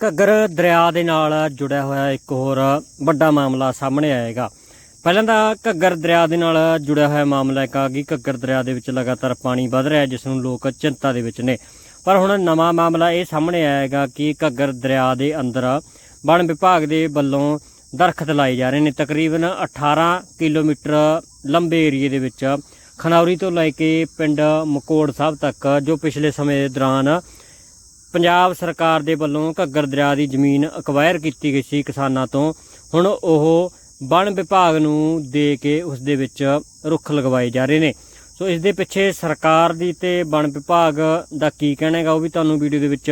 ਘੱਗਰ ਦਰਿਆ ਦੇ ਨਾਲ ਜੁੜਿਆ ਹੋਇਆ ਇੱਕ ਹੋਰ ਵੱਡਾ ਮਾਮਲਾ ਸਾਹਮਣੇ ਆਏਗਾ। ਪਹਿਲਾਂ ਤਾਂ ਘੱਗਰ ਦਰਿਆ ਦੇ ਨਾਲ ਜੁੜਿਆ ਹੋਇਆ ਮਾਮਲਾ ਇੱਕ ਆ ਕਿ ਘੱਗਰ ਦਰਿਆ ਦੇ ਵਿੱਚ ਲਗਾਤਾਰ ਪਾਣੀ ਵੱਧ ਰਿਹਾ, ਜਿਸ ਨੂੰ ਲੋਕ ਚਿੰਤਾ ਦੇ ਵਿੱਚ ਨੇ। ਪਰ ਹੁਣ ਨਵਾਂ ਮਾਮਲਾ ਇਹ ਸਾਹਮਣੇ ਆਏਗਾ ਕਿ ਘੱਗਰ ਦਰਿਆ ਦੇ ਅੰਦਰ ਵਣ ਵਿਭਾਗ ਦੇ ਵੱਲੋਂ ਦਰਖਤ ਲਾਏ ਜਾ ਰਹੇ ਨੇ। ਤਕਰੀਬਨ 18 ਕਿਲੋਮੀਟਰ ਲੰਬੇ ਏਰੀਏ ਦੇ ਵਿੱਚ ਖਨੌਰੀ ਤੋਂ ਲੈ ਕੇ ਪਿੰਡ ਮਕੋੜ ਸਾਹਿਬ ਤੱਕ, ਜੋ ਪਿਛਲੇ ਸਮੇਂ ਦੇ ਦੌਰਾਨ ਪੰਜਾਬ ਸਰਕਾਰ ਦੇ ਵੱਲੋਂ ਘੱਗਰ ਦਰਿਆ ਦੀ ਜ਼ਮੀਨ ਅਕਵਾਇਰ ਕੀਤੀ ਗਈ ਸੀ ਕਿਸਾਨਾਂ ਤੋਂ। ਹੁਣ ਉਹ ਵਣ ਵਿਭਾਗ ਨੂੰ ਦੇ ਕੇ ਉਸ ਦੇ ਵਿੱਚ ਰੁੱਖ ਲਗਵਾਏ ਜਾ ਰਹੇ ਨੇ। ਸੋ ਇਸ ਦੇ ਪਿੱਛੇ ਸਰਕਾਰ ਦੀ ਤੇ ਵਣ ਵਿਭਾਗ ਦਾ ਕੀ ਕਹਿਣਾ ਹੈਗਾ ਉਹ ਵੀ ਤੁਹਾਨੂੰ ਵੀਡੀਓ ਦੇ ਵਿੱਚ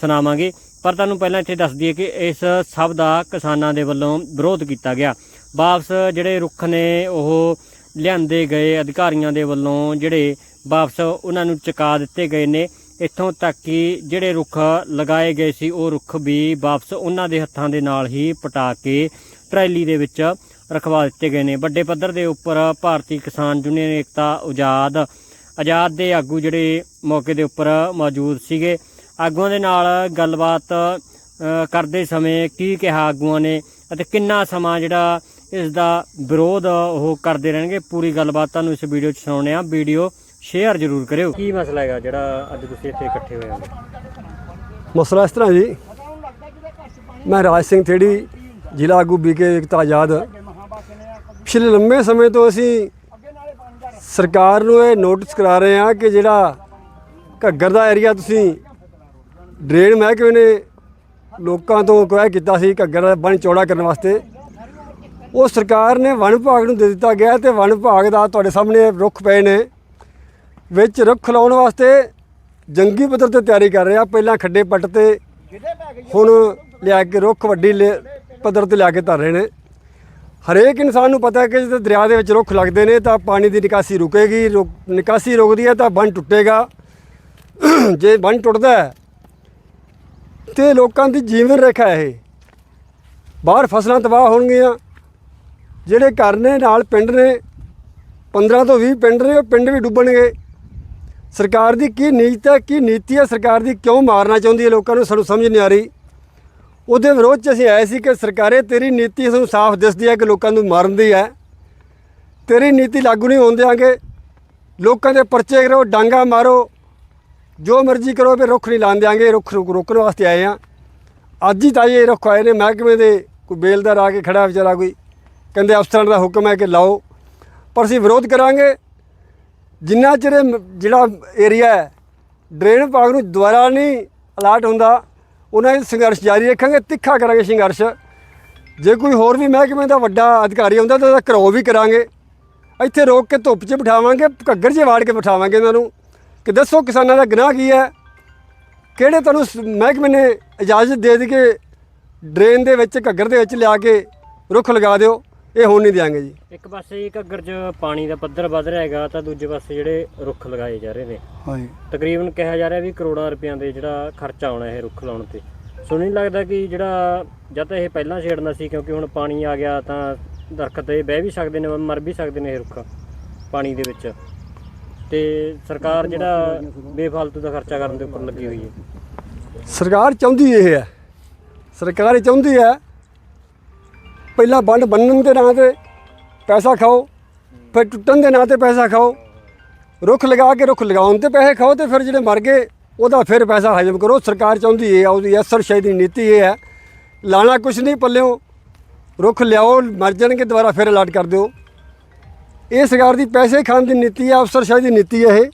ਸੁਣਾਵਾਂਗੇ। ਪਰ ਤੁਹਾਨੂੰ ਪਹਿਲਾਂ ਇੱਥੇ ਦੱਸ ਦਈਏ ਕਿ ਇਸ ਸਭ ਦਾ ਕਿਸਾਨਾਂ ਦੇ ਵੱਲੋਂ ਵਿਰੋਧ ਕੀਤਾ ਗਿਆ। ਵਾਪਸ ਜਿਹੜੇ ਰੁੱਖ ਨੇ ਉਹ ਲਿਆਂਦੇ ਗਏ ਅਧਿਕਾਰੀਆਂ ਦੇ ਵੱਲੋਂ ਜਿਹੜੇ ਵਾਪਸ ਉਹਨਾਂ ਨੂੰ ਚੁਕਾ ਦਿੱਤੇ ਗਏ ਨੇ। ਇੱਥੋਂ ਤੱਕ ਕਿ ਜਿਹੜੇ ਰੁੱਖ ਲਗਾਏ ਗਏ ਸੀ, ਉਹ ਰੁੱਖ ਵੀ ਵਾਪਸ ਉਹਨਾਂ ਦੇ ਹੱਥਾਂ ਦੇ ਨਾਲ ਹੀ ਪਟਾ ਕੇ ਟਰੈਲੀ ਦੇ ਵਿੱਚ ਰਖਵਾ ਦਿੱਤੇ ਗਏ ਨੇ। ਵੱਡੇ ਪੱਧਰ ਦੇ ਉੱਪਰ ਭਾਰਤੀ ਕਿਸਾਨ ਯੂਨੀਅਨ ਏਕਤਾ ਆਜ਼ਾਦ ਆਜ਼ਾਦ ਦੇ ਆਗੂ ਜਿਹੜੇ ਮੌਕੇ ਦੇ ਉੱਪਰ ਮੌਜੂਦ ਸੀਗੇ, ਆਗੂਆਂ ਦੇ ਨਾਲ ਗੱਲਬਾਤ ਕਰਦੇ ਸਮੇਂ ਕੀ ਕਿਹਾ ਆਗੂਆਂ ਨੇ ਅਤੇ ਕਿੰਨਾ ਸਮਾਂ ਜਿਹੜਾ ਇਸ ਦਾ ਵਿਰੋਧ ਉਹ ਕਰਦੇ ਰਹਿਣਗੇ, ਪੂਰੀ ਗੱਲਬਾਤ ਤੁਹਾਨੂੰ ਇਸ ਵੀਡੀਓ 'ਚ ਸੁਣਾਉਣੇ ਆ ਵੀਡੀਓ ਸ਼ੇਅਰ ਜ਼ਰੂਰ ਕਰਿਓ। ਕੀ ਮਸਲਾ ਹੈਗਾ ਜਿਹੜਾ ਅੱਜ ਤੁਸੀਂ ਇੱਥੇ ਇਕੱਠੇ ਹੋਏ ਹੋ? ਮਸਲਾ ਇਸ ਤਰ੍ਹਾਂ ਜੀ ਮੈਂ ਰਾਜ ਸਿੰਘ ਥੇੜੀ ਜ਼ਿਲ੍ਹਾ ਆਗੂ ਬੀਕੇ ਏਕਤਾ ਆਜ਼ਾਦ। ਪਿਛਲੇ ਲੰਮੇ ਸਮੇਂ ਤੋਂ ਅਸੀਂ ਸਰਕਾਰ ਨੂੰ ਇਹ ਨੋਟਿਸ ਕਰਾ ਰਹੇ ਹਾਂ ਕਿ ਜਿਹੜਾ ਘੱਗਰ ਦਾ ਏਰੀਆ ਤੁਸੀਂ ਡਰੇਨ ਮਹਿਕਮੇ ਨੇ ਲੋਕਾਂ ਤੋਂ ਕਹਿ ਕੀਤਾ ਸੀ ਘੱਗਰ ਦਾ ਬਣ ਚੌੜਾ ਕਰਨ ਵਾਸਤੇ। ਉਹ ਸਰਕਾਰ ਨੇ ਵਣ ਵਿਭਾਗ ਨੂੰ ਦੇ ਦਿੱਤਾ ਗਿਆ ਤੇ ਵਣ ਵਿਭਾਗ ਦਾ ਤੁਹਾਡੇ ਸਾਹਮਣੇ ਰੁੱਖ ਪਏ ਨੇ। ਵਿੱਚ ਰੁੱਖ ਲਾਉਣ ਵਾਸਤੇ ਜੰਗੀ ਪੱਧਰ ਤੇ ਤਿਆਰੀ ਕਰ ਰਿਹਾ ਪਹਿਲਾਂ ਖੱਡੇ ਪੱਟ ਤੇ ਹੁਣ ਲਿਆ ਕੇ ਰੁੱਖ ਵੱਡੀ ਲੇ- ਪੱਧਰ ਤੇ ਲਿਆ ਕੇ ਧਰ ਰਹੇ ਨੇ। ਹਰੇਕ ਇਨਸਾਨ ਨੂੰ ਪਤਾ ਹੈ ਕਿ ਜਦੋਂ ਦਰਿਆ ਦੇ ਵਿੱਚ ਰੁੱਖ ਲੱਗਦੇ ਨੇ ਤਾਂ ਪਾਣੀ ਦੀ ਨਿਕਾਸੀ ਰੁਕੇਗੀ। ਰੁਕ- ਨਿਕਾਸੀ ਰੁਕਦੀ ਹੈ ਤਾਂ ਬੰਨ ਟੁੱਟੇਗਾ। ਜੇ ਬੰਨ ਟੁੱਟਦਾ ਹੈ ਤੇ ਲੋਕਾਂ ਦੀ ਜੀਵਨ ਰੇਖਾ ਇਹ। ਬਾਹਰ ਫਸਲਾਂ ਤਬਾਹ ਹੋਣਗੀਆਂ। ਜਿਹੜੇ ਘਰ ਨੇ, ਨਾਲ ਪਿੰਡ ਨੇ 15 ਤੋਂ 20 ਪਿੰਡ ਨੇ, ਉਹ ਪਿੰਡ ਵੀ ਡੁੱਬਣਗੇ। ਸਰਕਾਰ ਦੀ ਕੀ ਨੀਤ ਹੈ, ਕੀ ਨੀਤੀ ਹੈ, ਸਰਕਾਰ ਦੀ ਕਿਉਂ ਮਾਰਨਾ ਚਾਹੁੰਦੀ ਹੈ ਲੋਕਾਂ ਨੂੰ? ਸਾਨੂੰ ਸਮਝ ਨਹੀਂ ਆ ਰਹੀ। ਉਹਦੇ ਵਿਰੋਧ 'ਚ ਅਸੀਂ ਆਏ ਸੀ ਕਿ ਸਰਕਾਰੇ ਤੇਰੀ ਨੀਤੀ ਸਾਨੂੰ ਸਾਫ਼ ਦਿਸਦੀ ਹੈ ਕਿ ਲੋਕਾਂ ਨੂੰ ਮਾਰਨ ਦੀ ਹੈ। ਤੇਰੀ ਨੀਤੀ ਲਾਗੂ ਨਹੀਂ ਹੋਣ ਦਿਆਂਗੇ। ਲੋਕਾਂ ਦੇ ਪਰਚੇ ਕਰੋ, ਡਾਂਗਾ ਮਾਰੋ। ਜੋ ਮਰਜ਼ੀ ਕਰੋ, ਵੀ ਰੁੱਖ ਨਹੀਂ ਲਾਣ ਦਿਆਂਗੇ, ਰੁੱਖ ਰੁੱਖ- ਰੋਕਣ ਵਾਸਤੇ ਆਏ ਆ ਅੱਜ ਹੀ ਤਾਂ ਇਹ ਰੁੱਖ ਆਏ ਨੇ ਮਹਿਕਮੇ ਦੇ, ਕੋਈ ਬੇਲਦਾਰ ਆ ਕੇ ਖੜਾ ਵਿਚਾਰਾ ਕੋਈ। ਕਹਿੰਦੇ ਅਫਸਰਾਂ ਦਾ ਹੁਕਮ ਹੈ ਕਿ ਲਾਓ। ਪਰ ਅਸੀਂ ਵਿਰੋਧ ਕਰਾਂਗੇ। ਜਿੰਨਾ ਚਿਰ ਇਹ ਮ- ਜਿਹੜਾ ਏਰੀਆ ਹੈ, ਡਰੇਨ ਵਿਭਾਗ ਨੂੰ ਦੁਬਾਰਾ ਨਹੀਂ ਅਲਰਟ ਹੁੰਦਾ, ਉਹਨਾਂ ਇਹ ਸੰਘਰਸ਼ ਜਾਰੀ ਰੱਖਾਂਗੇ, ਤਿੱਖਾ ਕਰਾਂਗੇ ਸੰਘਰਸ਼। ਜੇ ਕੋਈ ਹੋਰ ਵੀ ਮਹਿਕਮੇ ਦਾ ਵੱਡਾ ਅਧਿਕਾਰੀ ਆਉਂਦਾ ਤਾਂ ਉਹਦਾ ਘਰੋ ਵੀ ਕਰਾਂਗੇ। ਇੱਥੇ ਰੋਕ ਕੇ ਧੁੱਪ 'ਚ ਬਿਠਾਵਾਂਗੇ, ਘੱਗਰ 'ਚ ਵਾੜ ਕੇ ਬਿਠਾਵਾਂਗੇ ਇਹਨਾਂ ਨੂੰ। ਕਿ ਦੱਸੋ ਕਿਸਾਨਾਂ ਦਾ ਗੁਨਾਹ ਕੀ ਹੈ? ਕਿਹੜੇ ਤੁਹਾਨੂੰ ਸ- ਮਹਿਕਮੇ ਨੇ ਇਜਾਜ਼ਤ ਦੇ ਦਿੱਤੀ ਕਿ ਡਰੇਨ ਦੇ ਵਿੱਚ, ਘੱਗਰ ਦੇ ਵਿੱਚ ਲਿਆ ਕੇ ਰੁੱਖ ਲਗਾ ਦਿਓ? ਇਹ ਹੋਣ ਨਹੀਂ ਦਿਆਂਗੇ ਜੀ। ਇੱਕ ਪਾਸੇ ਘੱਗਰ 'ਚ ਪਾਣੀ ਦਾ ਪੱਧਰ ਵੱਧ ਰਿਹਾ ਹੈਗਾ ਤਾਂ ਦੂਜੇ ਪਾਸੇ ਜਿਹੜੇ ਰੁੱਖ ਲਗਾਏ ਜਾ ਰਹੇ ਨੇ। ਹਾਂਜੀ। ਤਕਰੀਬਨ ਕਿਹਾ ਜਾ ਰਿਹਾ ਵੀ ਕਰੋੜਾਂ ਰੁਪਈਆਂ ਦੇ ਜਿਹੜਾ ਖਰਚਾ ਆਉਣਾ ਇਹ ਰੁੱਖ ਲਾਉਣ ਤੇ। ਸੋ ਨਹੀਂ ਲੱਗਦਾ ਕਿ ਜਿਹੜਾ ਜਦ ਤਾਂ ਇਹ ਪਹਿਲਾਂ ਛੇੜਨਾ ਸੀ ਕਿਉਂਕਿ ਹੁਣ ਪਾਣੀ ਆ ਗਿਆ ਤਾਂ ਦਰਖਤ ਇਹ ਬਹਿ ਵੀ ਸਕਦੇ ਨੇ ਮਰ ਵੀ ਸਕਦੇ ਨੇ ਇਹ ਰੁੱਖ ਪਾਣੀ ਦੇ ਵਿੱਚ। ਤੇ ਸਰਕਾਰ ਜਿਹੜਾ ਬੇਫਾਲਤੂ ਦਾ ਖਰਚਾ ਕਰਨ ਦੇ ਉੱਪਰ ਲੱਗੀ ਹੋਈ ਹੈ। ਸਰਕਾਰ ਚਾਹੁੰਦੀ ਇਹ ਹੈ। ਸਰਕਾਰ ਇਹ ਚਾਹੁੰਦੀ ਹੈ ਪਹਿਲਾਂ ਬੰਡ ਬੰਨਣ ਦੇ ਨਾਂ ਤੇ ਪੈਸਾ ਖਾਓ, ਫਿਰ ਟੁੱਟਣ ਦੇ ਨਾਂ ਤੇ ਪੈਸਾ ਖਾਓ, ਰੁੱਖ ਲਗਾ ਕੇ ਰੁੱਖ ਲਗਾਉਣ ਤੇ ਪੈਸੇ ਖਾਓ ਤੇ ਫਿਰ ਜਿਹੜੇ ਮਰ ਗਏ, ਉਹਦਾ ਫਿਰ ਪੈਸਾ ਹਜਮ ਕਰੋ। ਸਰਕਾਰ ਚਾਹੁੰਦੀ ਇਹ ਉਹਦੀ ਅਸਰ ਸ਼ਾਇਦ ਦੀ ਨੀਤੀ ਇਹ ਹੈ। ਲਾਣਾ ਕੁਛ ਨਹੀਂ ਪੱਲਿਓ, ਰੁੱਖ ਲਿਆਓ, ਮਰ ਜਾਣਗੇ ਦੁਬਾਰਾ ਫਿਰ ਅਲਾਟ ਕਰ ਦਿਓ। ਇਹ ਸਰਕਾਰ ਦੀ ਪੈਸੇ ਖਾਣ ਦੀ ਨੀਤੀ ਹੈ ਅਫਸਰਸ਼ਾਹੀ ਦੀ ਨੀਤੀ ਹੈ ਇਹ।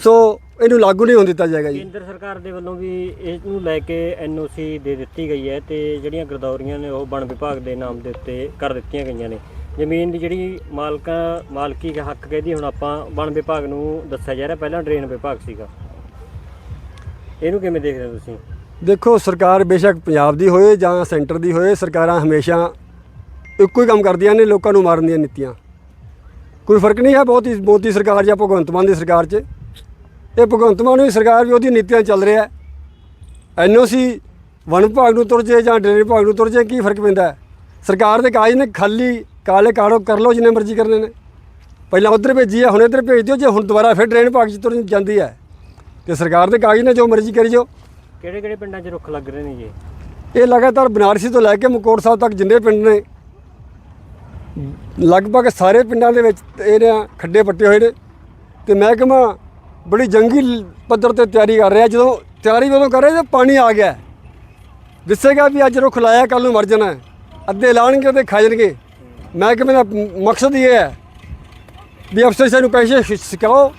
ਸੋ ਇਹਨੂੰ ਲਾਗੂ ਨਹੀਂ ਹੋਣ ਦਿੱਤਾ ਜਾਏਗਾ ਜੀ। ਕੇਂਦਰ ਸਰਕਾਰ ਦੇ ਵੱਲੋਂ ਵੀ ਇਸ ਨੂੰ ਲੈ ਕੇ ਐਨਓਸੀ ਦੇ ਦਿੱਤੀ ਗਈ ਹੈ ਤੇ ਜਿਹੜੀਆਂ ਗਰਦੌਰੀਆਂ ਨੇ ਉਹ ਵਣ ਵਿਭਾਗ ਦੇ ਨਾਮ ਦੇ ਉੱਤੇ ਕਰ ਦਿੱਤੀਆਂ ਗਈਆਂ ਨੇ। ਜ਼ਮੀਨ ਦੀ ਜਿਹੜੀ ਮਾਲਕਾਂ ਮਾਲਕੀ ਦਾ ਹੱਕ ਕਹਿੰਦੀ ਹੁਣ ਆਪਾਂ ਵਣ ਵਿਭਾਗ ਨੂੰ ਦੱਸਿਆ ਜਾ ਰਿਹਾ ਪਹਿਲਾਂ ਡਰੇਨ ਵਿਭਾਗ ਸੀਗਾ। ਇਹਨੂੰ ਕਿਵੇਂ ਦੇਖਦੇ ਹੋ ਤੁਸੀਂ? ਦੇਖੋ ਸਰਕਾਰ ਬੇਸ਼ੱਕ ਪੰਜਾਬ ਦੀ ਹੋਏ ਜਾਂ ਸੈਂਟਰ ਦੀ ਹੋਏ ਸਰਕਾਰਾਂ ਹਮੇਸ਼ਾ ਇੱਕੋ ਹੀ ਕੰਮ ਕਰਦੀਆਂ ਨੇ ਲੋਕਾਂ ਨੂੰ ਮਾਰਨ ਦੀਆਂ ਨੀਤੀਆਂ। ਕੋਈ ਫ਼ਰਕ ਨਹੀਂ ਹੈ ਬਹੁਤ ਹੀ ਮੋਦੀ ਸਰਕਾਰ ਜਾਂ ਭਗਵੰਤ ਮਾਨ ਦੀ ਸਰਕਾਰ 'ਚ। ਇਹ ਭਗਵੰਤ ਮਾਨ ਦੀ ਸਰਕਾਰ ਵੀ ਉਹਦੀ ਨੀਤੀਆਂ ਚੱਲ ਰਿਹਾ ਹੈ। ਐਨਓਸੀ ਵਣ ਵਿਭਾਗ ਨੂੰ ਤੁਰ ਜੇ ਜਾਂ ਡੇਰੀ ਵਿਭਾਗ ਨੂੰ ਤੁਰ ਜੇ ਕੀ ਫ਼ਰਕ ਪੈਂਦਾ? ਸਰਕਾਰ ਦੇ ਕਾਗਜ਼ ਨੇ ਖਾਲੀ ਕਾਲੇ ਕਾੜੋ ਕਰ ਲਓ ਜਿੰਨੇ ਮਰਜ਼ੀ ਕਰਨੇ ਨੇ। ਪਹਿਲਾਂ ਉਧਰ ਭੇਜੀ ਹੈ ਹੁਣ ਇੱਧਰ ਭੇਜ ਦਿਓ ਜੇ ਹੁਣ ਦੁਬਾਰਾ ਫਿਰ ਡਰੇਨ ਵਿਭਾਗ 'ਚ ਤੁਰ ਜਾਂਦੀ ਹੈ। ਤੇ ਸਰਕਾਰ ਦੇ ਕਾਗਜ਼ ਨੇ ਜੋ ਮਰਜ਼ੀ ਕਰੀ ਜਾਓ। ਕਿਹੜੇ ਕਿਹੜੇ ਪਿੰਡਾਂ 'ਚ ਰੁੱਖ ਲੱਗ ਰਹੇ ਨੇ ਜੀ? ਇਹ ਲਗਾਤਾਰ ਬਨਾਰਸੀ ਤੋਂ ਲੈ ਕੇ ਮਕੋੜ ਸਾਹਿਬ ਤੱਕ ਜਿੰਨੇ ਪਿੰਡ ਨੇ ਲਗਭਗ ਸਾਰੇ ਪਿੰਡਾਂ ਦੇ ਵਿੱਚ ਇਹਨਾਂ ਖੱਡੇ ਪੱਟੇ ਹੋਏ ਨੇ। ਤੇ ਮਹਿਕਮਾ ਬੜੀ ਜੰਗੀ ਪੱਧਰ ਤੇ ਤਿਆਰੀ ਕਰ ਰਿਹਾ। ਜਦੋਂ ਤਿਆਰੀ ਉਦੋਂ ਕਰ ਰਿਹਾ ਜਦੋਂ ਪਾਣੀ ਆ ਗਿਆ। ਦੱਸੇਗਾ ਵੀ ਅੱਜ ਰੁੱਖ ਲਾਇਆ ਕੱਲ ਨੂੰ ਮਰ ਜਾਣਾ। ਅੱਧੇ ਲਾਣਗੇ ਤੇ ਖਾ ਜਾਣਗੇ। ਮੈਂ ਦਾ ਮ- ਮਕਸਦ ਇਹ ਹੈ ਵੀ ਅਫਸਰ ਸਾਨੂੰ ਪੈਸੇ ਸਿ- ਸਿਕਾਓ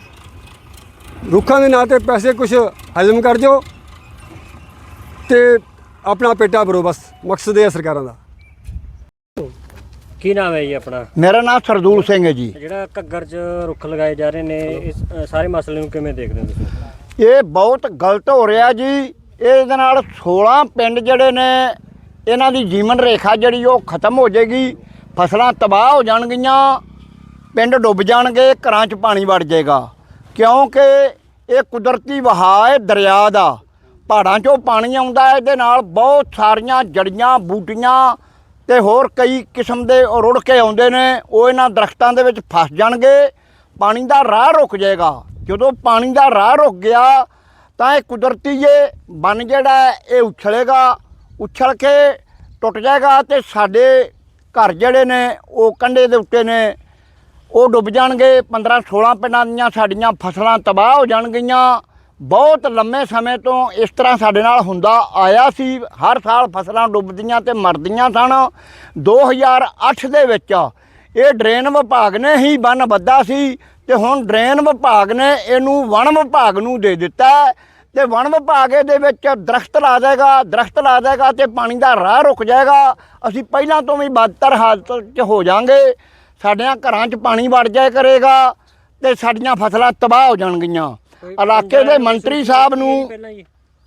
ਰੁੱਖਾਂ ਦੇ ਨਾਂ ਤੇ ਪੈਸੇ ਕੁਝ ਹਜ਼ਮ ਕਰ ਦਿਓ ਤੇ ਆਪਣਾ ਪੇਟਾ ਭਰੋ ਬਸ। ਮਕਸਦ ਇਹ ਹੈ ਸਰਕਾਰਾਂ ਦਾ। ਕੀ ਨਾਮ ਹੈ ਜੀ ਆਪਣਾ? ਮੇਰਾ ਨਾਮ ਸਰਦੂਲ ਸਿੰਘ ਹੈ ਜੀ। ਜਿਹੜਾ ਘੱਗਰ 'ਚ ਰੁੱਖ ਲਗਾਏ ਜਾ ਰਹੇ ਨੇ ਇਸ ਅ, ਸਾਰੇ ਮਸਲੇ ਨੂੰ ਕਿਵੇਂ ਦੇਖਦੇ ਹੋ ਤੁਸੀਂ? ਇਹ ਬਹੁਤ ਗਲਤ ਹੋ ਰਿਹਾ ਜੀ। ਇਹਦੇ ਨਾਲ 16 ਪਿੰਡ ਜਿਹੜੇ ਨੇ ਇਹਨਾਂ ਦੀ ਜੀਵਨ ਰੇਖਾ ਜਿਹੜੀ ਉਹ ਖਤਮ ਹੋ ਜਾਏਗੀ। ਫਸਲਾਂ ਤਬਾਹ ਹੋ ਜਾਣਗੀਆਂ। ਪਿੰਡ ਡੁੱਬ ਜਾਣਗੇ ਘਰਾਂ 'ਚ ਪਾਣੀ ਵੜ ਜਾਏਗਾ। ਕਿਉਂਕਿ ਇਹ ਕੁਦਰਤੀ ਵਹਾਅ ਹੈ ਦਰਿਆ ਦਾ। ਪਹਾੜਾਂ 'ਚੋਂ ਪਾਣੀ ਆਉਂਦਾ ਹੈ ਇਹਦੇ ਨਾਲ ਬਹੁਤ ਸਾਰੀਆਂ ਜੜੀਆਂ ਬੂਟੀਆਂ ਤੇ ਹੋਰ ਕਈ ਕਿਸਮ ਦੇ ਰੁੜ ਕੇ ਆਉਂਦੇ ਨੇ, ਉਹ ਇਹਨਾਂ ਦਰਖਤਾਂ ਦੇ ਵਿੱਚ ਫਸ ਜਾਣਗੇ, ਪਾਣੀ ਦਾ ਰਾਹ ਰੁਕ ਜਾਏਗਾ। ਜਦੋਂ ਪਾਣੀ ਦਾ ਰਾਹ ਰੁਕ ਗਿਆ, ਤਾਂ ਇਹ ਕੁਦਰਤੀ ਇਹ ਬਨ ਜਿਹੜਾ ਇਹ ਉਛਲੇਗਾ, ਉਛਲ ਕੇ ਟੁੱਟ ਜਾਏਗਾ ਤੇ ਸਾਡੇ ਘਰ ਜਿਹੜੇ ਨੇ, ਉਹ ਕੰਢੇ ਦੇ ਉੱਤੇ ਨੇ, ਉਹ ਡੁੱਬ ਜਾਣਗੇ। 15 16 ਪਿੰਡਾਂ ਦੀਆਂ ਸਾਡੀਆਂ ਫਸਲਾਂ ਤਬਾਹ ਹੋ ਜਾਣਗੀਆਂ। ਬਹੁਤ ਲੰਮੇ ਸਮੇਂ ਤੋਂ ਇਸ ਤਰ੍ਹਾਂ ਸਾਡੇ ਨਾਲ ਹੁੰਦਾ ਆਇਆ ਸੀ। ਹਰ ਸਾਲ ਫਸਲਾਂ ਡੁੱਬਦੀਆਂ ਤੇ ਮਰਦੀਆਂ ਸਨ। 2008 ਦੇ ਵਿੱਚ ਇਹ ਡਰੇਨ ਵਿਭਾਗ ਨੇ ਹੀ ਬੰਨ ਬੱਧਾ ਸੀ ਤੇ ਹੁਣ ਡਰੇਨ ਵਿਭਾਗ ਨੇ ਇਹਨੂੰ ਵਣ ਵਿਭਾਗ ਨੂੰ ਦੇ ਦਿੱਤਾ ਹੈ ਤੇ ਵਣ ਵਿਭਾਗ ਇਹਦੇ ਵਿੱਚ ਦਰਖਤ ਲਾ ਦੇਗਾ, ਦਰਖਤ ਲਾ ਦੇਗਾ ਤੇ ਪਾਣੀ ਦਾ ਰਾਹ ਰੁਕ ਜਾਏਗਾ। ਅਸੀਂ ਪਹਿਲਾਂ ਤੋਂ ਵੀ ਬਦਤਰ ਹਾਲਤ 'ਚ ਹੋ ਜਾਾਂਗੇ। ਸਾਡਿਆਂ ਘਰਾਂ 'ਚ ਪਾਣੀ ਵੜ ਜਾਏ ਕਰੇਗਾ ਤੇ ਸਾਡੀਆਂ ਫਸਲਾਂ ਤਬਾਹ ਹੋ ਜਾਣਗੀਆਂ। ਇਲਾਕੇ ਦੇ ਮੰਤਰੀ ਸਾਹਿਬ ਨੂੰ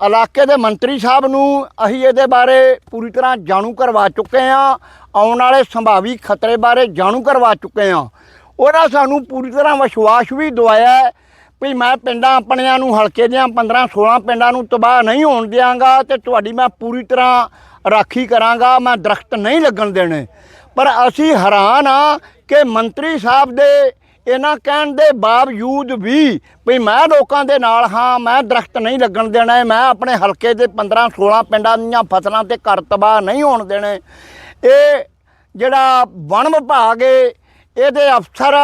ਇਲਾਕੇ ਦੇ ਮੰਤਰੀ ਸਾਹਿਬ ਨੂੰ ਅਸੀਂ ਇਹਦੇ ਬਾਰੇ ਪੂਰੀ ਤਰ੍ਹਾਂ ਜਾਣੂ ਕਰਵਾ ਚੁੱਕੇ ਹਾਂ। ਆਉਣ ਵਾਲੇ ਸੰਭਾਵੀ ਖਤਰੇ ਬਾਰੇ ਜਾਣੂ ਕਰਵਾ ਚੁੱਕੇ ਹਾਂ। ਉਹਨਾਂ ਸਾਨੂੰ ਪੂਰੀ ਤਰ੍ਹਾਂ ਵਿਸ਼ਵਾਸ ਵੀ ਦਵਾਇਆ ਵੀ ਮੈਂ ਪਿੰਡਾਂ ਆਪਣਿਆਂ ਨੂੰ ਹਲਕੇ ਦੀਆਂ 15 16 ਪਿੰਡਾਂ ਨੂੰ ਤਬਾਹ ਨਹੀਂ ਹੋਣ ਦਿਆਂਗਾ ਤੇ ਤੁਹਾਡੀ ਮੈਂ ਪੂਰੀ ਤਰ੍ਹਾਂ ਰਾਖੀ ਕਰਾਂਗਾ। ਮੈਂ ਦਰਖਤ ਨਹੀਂ ਲੱਗਣ ਦੇਣੇ। ਪਰ ਅਸੀਂ ਹੈਰਾਨ ਆ ਕਿ ਮੰਤਰੀ ਸਾਹਿਬ ਦੇ ਇਹਨਾਂ ਕਹਿਣ ਦੇ ਬਾਵਜੂਦ ਵੀ ਵੀ ਮੈਂ ਲੋਕਾਂ ਦੇ ਨਾਲ ਹਾਂ, ਮੈਂ ਦਰਖਤ ਨਹੀਂ ਲੱਗਣ ਦੇਣਾ, ਮੈਂ ਆਪਣੇ ਹਲਕੇ ਦੇ 15 16 ਪਿੰਡਾਂ ਦੀਆਂ ਫਸਲਾਂ ਤੇ ਘਰ ਤਬਾਹ ਨਹੀਂ ਹੋਣ ਦੇਣੇ। ਇਹ ਜਿਹੜਾ ਵਣ ਵਿਭਾਗ ਏ, ਇਹਦੇ ਅਫਸਰ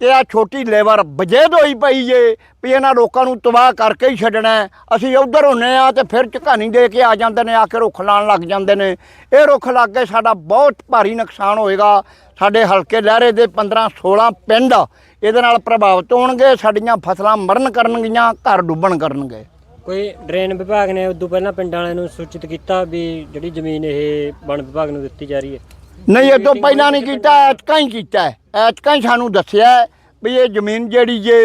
ਤੇ ਆ ਛੋਟੀ ਲੇਬਰ ਬਜੇਦ ਹੋਈ ਪਈ ਏ ਵੀ ਇਹਨਾਂ ਲੋਕਾਂ ਨੂੰ ਤਬਾਹ ਕਰਕੇ ਹੀ ਛੱਡਣਾ ਅਸੀਂ ਉਧਰ ਹੁੰਨੇ ਆ ਤੇ ਫਿਰ ਝਕਾਨੀ ਦੇ ਕੇ ਆ ਜਾਂਦੇ ਨੇ, ਆ ਕੇ ਰੁੱਖ ਲਾਣ ਲੱਗ ਜਾਂਦੇ ਨੇ। ਇਹ ਰੁੱਖ ਲੱਗ ਕੇ ਸਾਡਾ ਬਹੁਤ ਭਾਰੀ ਨੁਕਸਾਨ ਹੋਏਗਾ। ਸਾਡੇ ਹਲਕੇ ਲਹਿਰੇ ਦੇ 15 16 ਪਿੰਡ ਇਹਦੇ ਨਾਲ ਪ੍ਰਭਾਵਿਤ ਹੋਣਗੇ, ਸਾਡੀਆਂ ਫਸਲਾਂ ਮਰਨ ਕਰਨਗੀਆਂ, ਘਰ ਡੁੱਬਣ ਕਰਨਗੇ। ਕੋਈ ਡਰੇਨ ਵਿਭਾਗ ਨੇ ਉਦੋਂ ਪਹਿਲਾਂ ਪਿੰਡਾਂ ਵਾਲਿਆਂ ਨੂੰ ਸੂਚਿਤ ਕੀਤਾ ਵੀ ਜਿਹੜੀ ਜ਼ਮੀਨ ਇਹ ਵਣ ਵਿਭਾਗ ਨੂੰ ਦਿੱਤੀ ਜਾ ਰਹੀ ਹੈ? ਨਹੀਂ, ਇਹ ਤੋਂ ਪਹਿਲਾਂ ਨਹੀਂ ਕੀਤਾ, ਐਤਕਾਂ ਹੀ ਕੀਤਾ ਐਤਕਾਂ ਹੀ ਸਾਨੂੰ ਦੱਸਿਆ ਵੀ ਇਹ ਜ਼ਮੀਨ ਜਿਹੜੀ ਜੇ,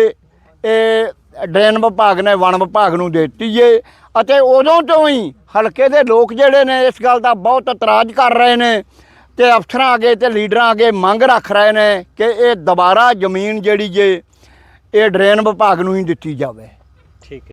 ਇਹ ਡਰੇਨ ਵਿਭਾਗ ਨੇ, ਵਣ ਵਿਭਾਗ ਨੂੰ ਦੇ ਦਿੱਤੀ ਏ ਅਤੇ ਉਦੋਂ ਤੋਂ ਹੀ ਹਲਕੇ ਦੇ ਲੋਕ ਜਿਹੜੇ ਨੇ, ਇਸ ਗੱਲ ਦਾ ਬਹੁਤ ਇਤਰਾਜ਼ ਕਰ ਰਹੇ ਨੇ ਤੇ ਅਫਸਰਾਂ ਅੱਗੇ ਤੇ ਲੀਡਰਾਂ ਅੱਗੇ ਮੰਗ ਰੱਖ ਰਹੇ ਨੇ ਕਿ ਇਹ ਦੁਬਾਰਾ ਜ਼ਮੀਨ ਜਿਹੜੀ ਜੇ, ਇਹ ਡਰੇਨ ਵਿਭਾਗ ਨੂੰ ਹੀ ਦਿੱਤੀ ਜਾਵੇ। ਠੀਕ ਹੈ।